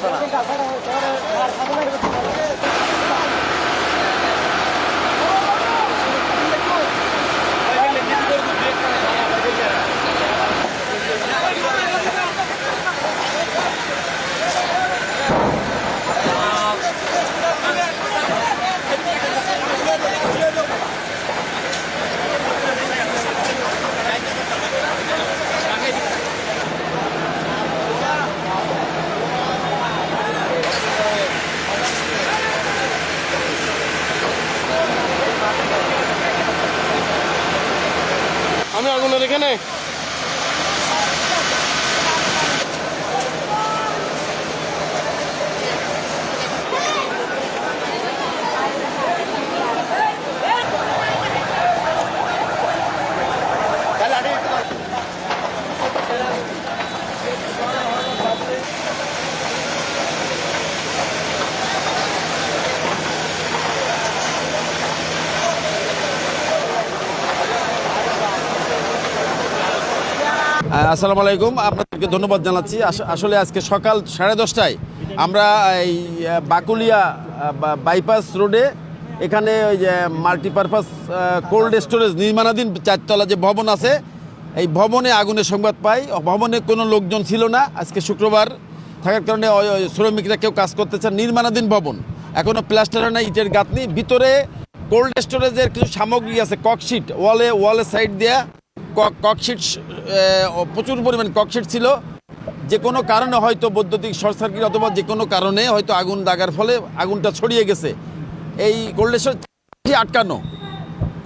先搞快点搞快点那里 এখানে আসসালামু আলাইকুম। আপনাদেরকে ধন্যবাদ জানাচ্ছি। আস- আসলে আজকে সকাল সাড়ে দশটায় আমরা এই বাকুলিয়া বাইপাস রোডে এখানে ওই যে মাল্টিপারপাস কোল্ড স্টোরেজ নির্মাণাধীন চারতলা যে ভবন আছে, এই ভবনে আগুনের সংবাদ পাই। ভবনে কোনো লোকজন ছিল না। আজকে শুক্রবার থাকার কারণে শ্রমিকরা কেউ কাজ করতেছে নির্মাণাধীন ভবন। এখনও প্লাস্টার হয় না ইটের গাঁথনি। ভিতরে কোল্ড স্টোরেজের কিছু সামগ্রী আছে, ককশিট। ওয়ালে, ওয়ালের সাইড কক- ককশিট প্রচুর পরিমাণ ককশিট ছিল। যে কোনো কারণে হয়তো বৈদ্যুতিক শর্ট সার্কিট অথবা যে কোনো কারণে হয়তো আগুন লাগার ফলে আগুনটা ছড়িয়ে গেছে। এই কোল্ডেশ্বর আটকানো।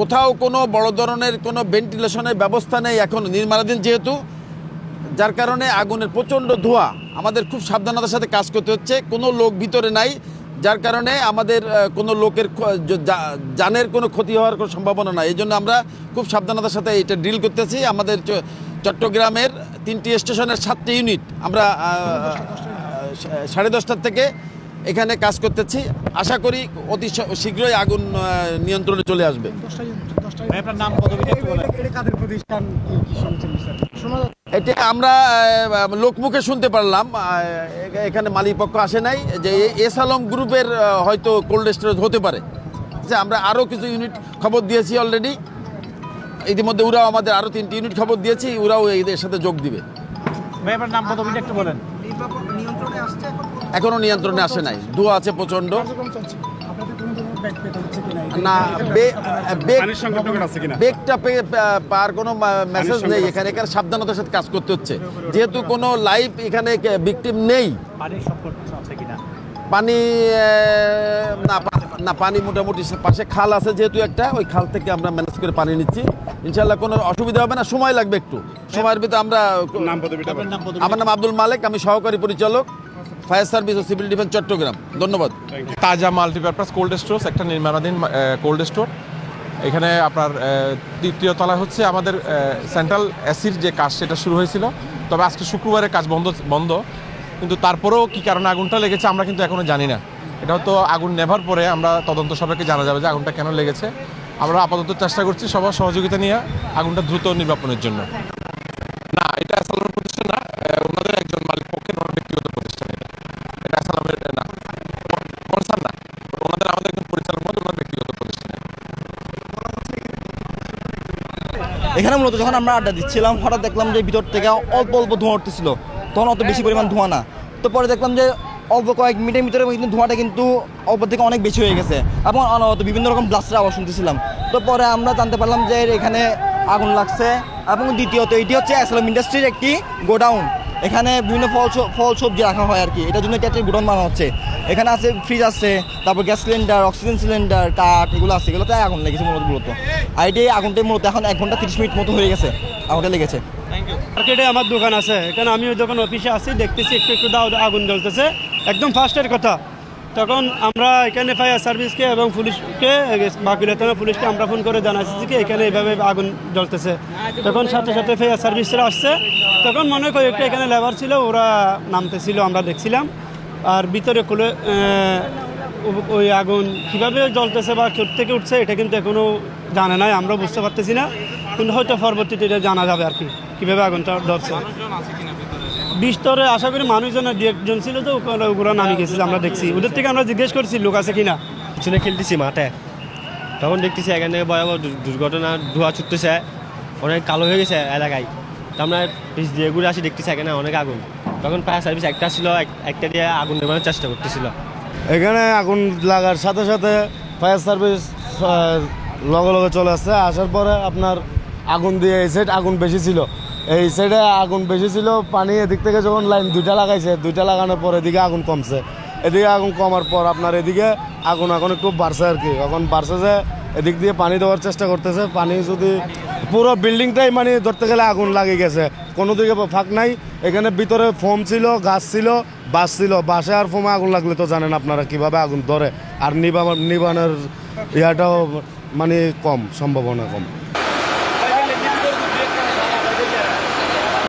কোথাও কোনো বড় ধরনের কোনো ভেন্টিলেশনের ব্যবস্থা নেই এখন নির্মাণাধীন যেহেতু। যার কারণে আগুনের প্রচণ্ড ধোঁয়া। আমাদের খুব সাবধানতার সাথে কাজ করতে হচ্ছে। কোনো লোক ভিতরে নাই। যার কারণে আমাদের কোনো লোকের জানের কোনো ক্ষতি হওয়ার কোনো সম্ভাবনা নাই। এই জন্য আমরা খুব সাবধানতার সাথে এটা ডিল করতেছি। আমাদের চট্টগ্রামের তিনটি স্টেশনের সাতটি ইউনিট আমরা সাড়ে দশটার থেকে এখানে কাজ করতেছি। আশা করি অতি শীঘ্রই আগুন নিয়ন্ত্রণে চলে আসবে। ভাই, আপনার নাম এটা আমরা লোকমুখে শুনতে পারলাম। এখানে মালিকপক্ষ আসে নাই যে এস আলম গ্রুপের হয়তো কোল্ড স্টোরেজ হতে পারে। যে আমরা আরও কিছু ইউনিট খবর দিয়েছি অলরেডি। ইতিমধ্যে ওরাও আমাদের আরও তিনটি ইউনিট খবর দিয়েছি ওরাও এদের সাথে যোগ দিবে। নাম একটু বলেন। নিয়ন্ত্রণে আসছে এখন? এখনও নিয়ন্ত্রণে আসে নাই। ধোঁয়া আছে প্রচণ্ড। না বেগটা পার কোনো মেসেজ নেই এখানে এখানে সাবধানতার সাথে কাজ করতে হচ্ছে। যেহেতু কোনো লাইভ এখানে ভিকটিম নেই। পানি না পা- না পানি মোটামুটি পাশে খাল আছে যেহেতু একটা ওই খাল থেকে আমরা ম্যানেজ করে পানি নিচ্ছি। ইনশাল্লাহ কোনো অসুবিধা হবে না সময় লাগবে একটু। সময়ের ভিতরে আমরা আমার নাম আব্দুল মালেক আমি সহকারী পরিচালক। ফায়ার সার্ভিস ও সিভিল ডিফেন্স চট্টগ্রাম। ধন্যবাদ। তাজা মাল্টিপারপাস কোল্ড স্টোর একটা নির্মাণাধীন কোল্ড স্টোর। এখানে আপনার তৃতীয় তলায় হচ্ছে আমাদের সেন্ট্রাল এসির যে কাজ, সেটা শুরু হয়েছিল। তবে আজকে শুক্রবারে কাজ বন্ধ বন্ধ। কিন্তু তারপরেও কি কারণে আগুনটা লেগেছে, আমরা কিন্তু এখনও জানি না। এটা তো আগুন নেভার পরে আমরা তদন্ত সবাইকে জানা যাবে যে আগুনটা কেন লেগেছে। আমরা আপাতত চেষ্টা করছি সবার সহযোগিতা নিয়ে আগুনটা দ্রুত নির্বাপনের জন্য না এটা সালামের প্রতিষ্ঠান না আহ, ওনাদের একজন মালিক পক্ষের ওনার ব্যক্তিগত প্রতিষ্ঠান এটা এটা সালামের না কনসার্ন না, ওনাদের আমাদের একজন পরিচালক মতো ওনার ব্যক্তিগত প্রতিষ্ঠান এখানে মূলত যখন আমরা আড্ডা দিচ্ছিলাম, হঠাৎ দেখলাম যে ভিতর থেকে অল্প অল্প ধোঁয়া উঠতেছিল। তখন অত বেশি পরিমাণ ধোঁয়া না। তো পরে দেখলাম যে অল্প কয়েক মিনিটের ভিতরে কিন্তু ধোঁয়াটা কিন্তু অল্প থেকে অনেক বেশি হয়ে গেছে। এবং অনবরত বিভিন্ন রকম ব্লাস্টের আওয়াজ শুনতেছিলাম। তো পরে আমরা জানতে পারলাম যে এখানে আগুন লাগছে। এবং দ্বিতীয়ত, এটি হচ্ছে অ্যাসলাম ইন্ডাস্ট্রির একটি গোডাউন। এখানে বিভিন্ন ফল ফল সবজি রাখা হয় আর কি। এটার জন্য ক্যাটের গোডাউন বানানো হচ্ছে। এখানে আছে ফ্রিজ আছে, তারপর গ্যাস সিলিন্ডার অক্সিজেন সিলিন্ডার কাঠ এগুলো আছে। এগুলো এগুলোতে আগুন লেগেছে মূলত মূলত। আর এটি আগুনটাই মূলত, এখন এক ঘণ্টা তিরিশ মিনিট মতো হয়ে গেছে আগুনটা লেগেছে। মার্কেটে আমার দোকান আছে। এখানে আমি ওই দোকান অফিসে আছি, দেখতেছি, একটু একটু দাও, আগুন জ্বলতেছে। একদম ফার্স্টের কথা। তখন আমরা এখানে ফায়ার সার্ভিসকে এবং পুলিশকে বাকিলা থানা পুলিশকে আমরা ফোন করে জানাচ্ছি যে এখানে এইভাবে আগুন জ্বলতেছে। তখন সাথে সাথে ফায়ার সার্ভিসরা আসছে। তখন মনে করি একটু এখানে লেবার ছিল, ওরা নামতেছিল, আমরা দেখছিলাম। আর ভিতরে খুলে ওই আগুন কীভাবে জ্বলতেছে বা থেকে উঠছে, এটা কিন্তু এখনও জানা নাই, আমরা বুঝতে পারতেছি না। কিন্তু হয়তো পরবর্তীতে এটা জানা যাবে আর কি, কীভাবে আগুনটা ধরছে বিস্তরে আশা করি মানুষজন দু একজন ছিল তো ওগুলো- নামি গেছে আমরা দেখছি। ওদের থেকে আমরা জিজ্ঞেস করছি লোক আছে কিনা? পিছনে খেলতেছি মাঠে। তখন দেখতেছি এখানে ভয়াবহ দুর্ঘটনা ধোয়া ছুটতেছে অনেক কালো হয়ে গেছে এলাকায়। তো আমরা পিছ দিয়ে ঘুরে আসি দেখতেছি এখানে অনেক আগুন। তখন ফায়ার সার্ভিস একটা ছিল এক- একটা দিয়ে আগুন নেবানোর চেষ্টা করতেছিল। এখানে আগুন লাগার সাথে সাথে ফায়ার সার্ভিস লগে লগে চলে আসছে। আসার পরে আপনার আগুন দিয়ে সাইড আগুন বেশি ছিল। এই সাইডে আগুন বেশি ছিল, পানি এদিক থেকে যখন লাইন দুইটা লাগাইছে, দুইটা লাগানোর পর এদিকে আগুন কমছে। এদিকে আগুন কমার পর আপনার এদিকে আগুন এখন একটু বাড়ছে আর কি। এখন বাড়ছে যে এদিক দিয়ে পানি দেওয়ার চেষ্টা করতেছে। পানি যদি পুরো বিল্ডিংটাই মানে ধরতে গেলে আগুন লাগে গেছে। কোনো দিকে ফাঁক নাই। এখানে ভিতরে ফোম ছিল গাছ ছিল বাস ছিল। বাসে আর ফোমে আগুন লাগলে তো জানেন আপনারা কীভাবে আগুন ধরে। আর নিবা নিবানোর ইয়াটাও মানে কম, সম্ভাবনা কম।